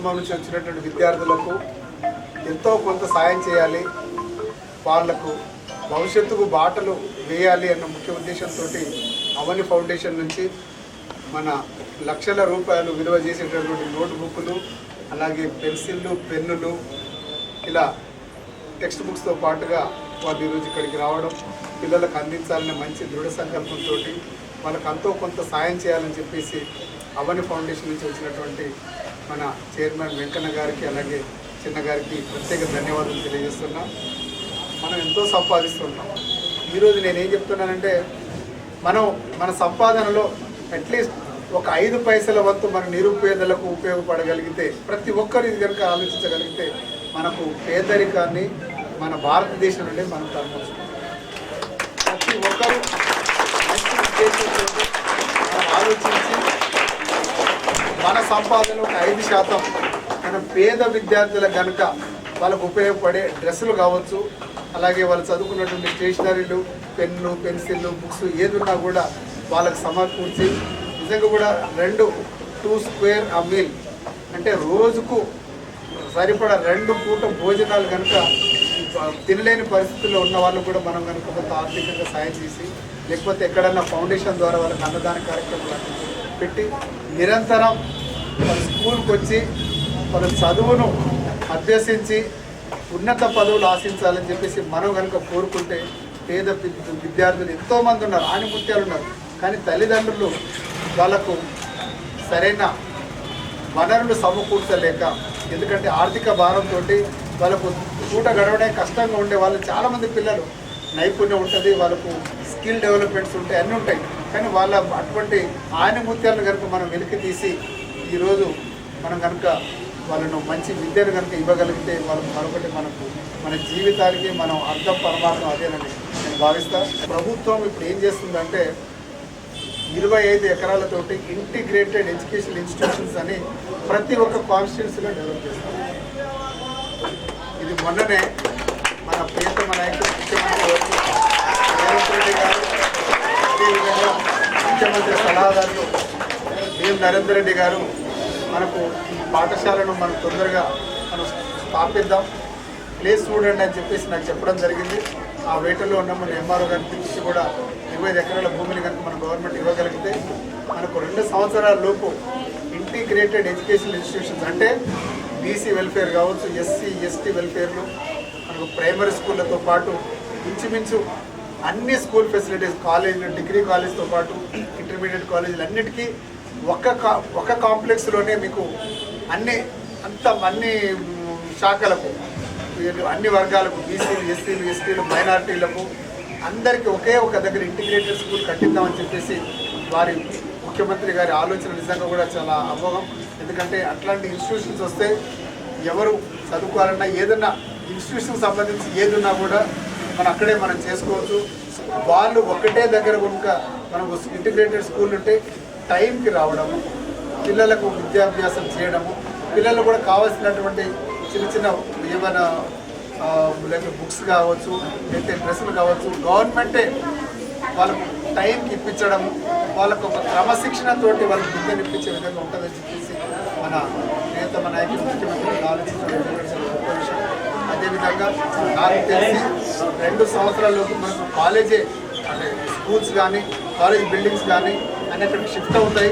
కుటుంబం నుంచి వచ్చినటువంటి విద్యార్థులకు ఎంతో కొంత సాయం చేయాలి. వాళ్ళకు భవిష్యత్తుకు బాటలు వేయాలి అన్న ముఖ్య ఉద్దేశంతో అవని ఫౌండేషన్ నుంచి మన లక్షల రూపాయలు విలువ చేసేటటువంటి నోట్బుక్లు అలాగే పెన్సిళ్ళు పెన్నులు ఇలా టెక్స్ట్ బుక్స్తో పాటుగా వాళ్ళు ఈరోజు ఇక్కడికి రావడం పిల్లలకు అందించాలనే మంచి దృఢ సంకల్పంతో వాళ్ళకు అంతో కొంత సాయం చేయాలని చెప్పేసి అవని ఫౌండేషన్ నుంచి వచ్చినటువంటి మన చైర్మన్ వెంకన్న గారికి అలాగే చిన్న గారికి ప్రత్యేక ధన్యవాదాలు తెలియజేస్తున్నాం. మనం ఎంతో సంపాదిస్తున్నాం ఈరోజు నేనేం చెప్తున్నానంటే మనం మన సంపాదనలో అట్లీస్ట్ ఒక ఐదు పైసల వంతు మన నిరుపేదలకు ఉపయోగపడగలిగితే ప్రతి ఒక్కరు ఇది కనుక ఆలోచించగలిగితే మనకు పేదరికాన్ని మన భారతదేశం నుండి మనం తరలించుకుంటాం ప్రతి ఒక్కరు ఆలోచించి సంపాదనలో ఒక ఐదు శాతం. మన పేద విద్యార్థులకు కనుక వాళ్ళకు ఉపయోగపడే డ్రెస్సులు కావచ్చు అలాగే వాళ్ళు చదువుకున్నటువంటి స్టేషనరీలు పెన్ను పెన్సిళ్ళు బుక్స్ ఏది ఉన్నా కూడా వాళ్ళకు సమకూర్చి నిజంగా కూడా రెండు టూ స్క్వేర్ ఆ మీల్. అంటే రోజుకు సరిపడా రెండు పూట భోజనాలు కనుక తినలేని పరిస్థితుల్లో ఉన్న వాళ్ళు కూడా మనం కనుక కొంత ఆర్థికంగా సాయం చేసి లేకపోతే ఎక్కడన్నా ఫౌండేషన్ ద్వారా వాళ్ళకి అన్నదాన కార్యక్రమాలు పెట్టి నిరంతరం వాళ్ళ స్కూల్కి వచ్చి వాళ్ళ చదువును అభ్యసించి ఉన్నత పదవులు ఆశించాలని చెప్పేసి మనం కనుక కోరుకుంటే పేద విద్యార్థులు ఎంతోమంది ఉన్నారు ఆనిముత్యాలు ఉన్నారు. కానీ తల్లిదండ్రులు వాళ్ళకు సరైన వనరులు సమకూర్చలేక ఎందుకంటే ఆర్థిక భారంతో వాళ్ళకు పూట గడవడే కష్టంగా ఉండే వాళ్ళు చాలామంది పిల్లలు. నైపుణ్యం ఉంటుంది వాళ్ళకు స్కిల్ డెవలప్మెంట్స్ ఉంటాయి అన్నీ ఉంటాయి. కానీ వాళ్ళ అటువంటి ఆనిముత్యాలను కనుక మనం వెలికి తీసి ఈరోజు మనం కనుక వాళ్ళను మంచి విద్యను కనుక ఇవ్వగలిగితే వాళ్ళు మరొకటి మనకు మన జీవితానికి మనం అర్థం పరమార్థం అదేనని నేను భావిస్తా. ప్రభుత్వం ఇప్పుడు ఏం చేస్తుందంటే ఇరవై ఐదు ఎకరాలతోటి ఇంటిగ్రేటెడ్ ఎడ్యుకేషన్ ఇన్స్టిట్యూషన్స్ అని ప్రతి ఒక్క కాన్స్టిట్యున్సీలో డెవలప్ చేస్తాం ఇది మొన్ననే మన ప్రియతమ నాయకుడు ముఖ్యమంత్రి రేవంత్ రెడ్డి గారు అదేవిధంగా ముఖ్యమంత్రి సలహాదారులు బిఎం నరేందర్ రెడ్డి గారు మనకు ఈ పాఠశాలను మనం తొందరగా మనం స్థాపిద్దాం. ప్లేస్ చూడండి అని చెప్పేసి నాకు చెప్పడం జరిగింది. ఆ వేటలో ఉన్న మన ఎంఆర్ఓ గారిని పిలిచి కూడా ఇరవై ఎకరాల భూమిని కనుక మన గవర్నమెంట్ ఇవ్వగలిగితే మనకు రెండు సంవత్సరాల లోపు ఇంటిగ్రేటెడ్ ఎడ్యుకేషన్ ఇన్స్టిట్యూషన్స్ అంటే బీసీ వెల్ఫేర్ కావచ్చు ఎస్సీ ఎస్టీ వెల్ఫేర్లు మనకు ప్రైమరీ స్కూళ్ళతో పాటు ఇంచుమించు అన్ని స్కూల్ ఫెసిలిటీస్ కాలేజీలు డిగ్రీ కాలేజ్తో పాటు ఇంటర్మీడియట్ కాలేజీలు అన్నిటికీ ఒక కా ఒక కాంప్లెక్స్లోనే మీకు అన్ని అంత అన్ని శాఖలకు అన్ని వర్గాలకు బీసీలు ఎస్సీలు ఎస్టీలు మైనారిటీలకు అందరికీ ఒకే ఒక దగ్గర ఇంటిగ్రేటెడ్ స్కూల్ కట్టిద్దామని చెప్పేసి వారి ముఖ్యమంత్రి గారి ఆలోచన నిజంగా కూడా చాలా అమోఘం. ఎందుకంటే అట్లాంటి ఇన్స్టిట్యూషన్స్ వస్తే ఎవరు చదువుకోవాలన్నా ఏదన్నా ఇన్స్టిట్యూషన్ సంబంధించి ఏదున్నా కూడా మనం అక్కడే మనం చేసుకోవచ్చు. వాళ్ళు ఒకటే దగ్గర కనుక మనం ఇంటిగ్రేటెడ్ స్కూల్ ఉంటే టైంకి రావడము పిల్లలకు విద్యాభ్యాసం చేయడము పిల్లలు కూడా కావాల్సినటువంటి చిన్న చిన్న ఏమైనా లేకపోతే బుక్స్ కావచ్చు లేకపోతే డ్రెస్సులు కావచ్చు గవర్నమెంటే వాళ్ళకు టైంకి ఇప్పించడము వాళ్ళకు ఒక క్రమశిక్షణతోటి వాళ్ళకి విద్యను ఇప్పించే విధంగా ఉంటుందని చెప్పేసి మన నేత మన నాయకులు ముఖ్యమంత్రి ఆలోచించడం అనేది గొప్ప విషయం. అదేవిధంగా నాకు తెలిసి రెండు సంవత్సరాల్లోపు మనకు కాలేజే అంటే స్కూల్స్ కానీ కాలేజ్ బిల్డింగ్స్ కానీ అన్నిటికి షిఫ్ట్ అవుతాయి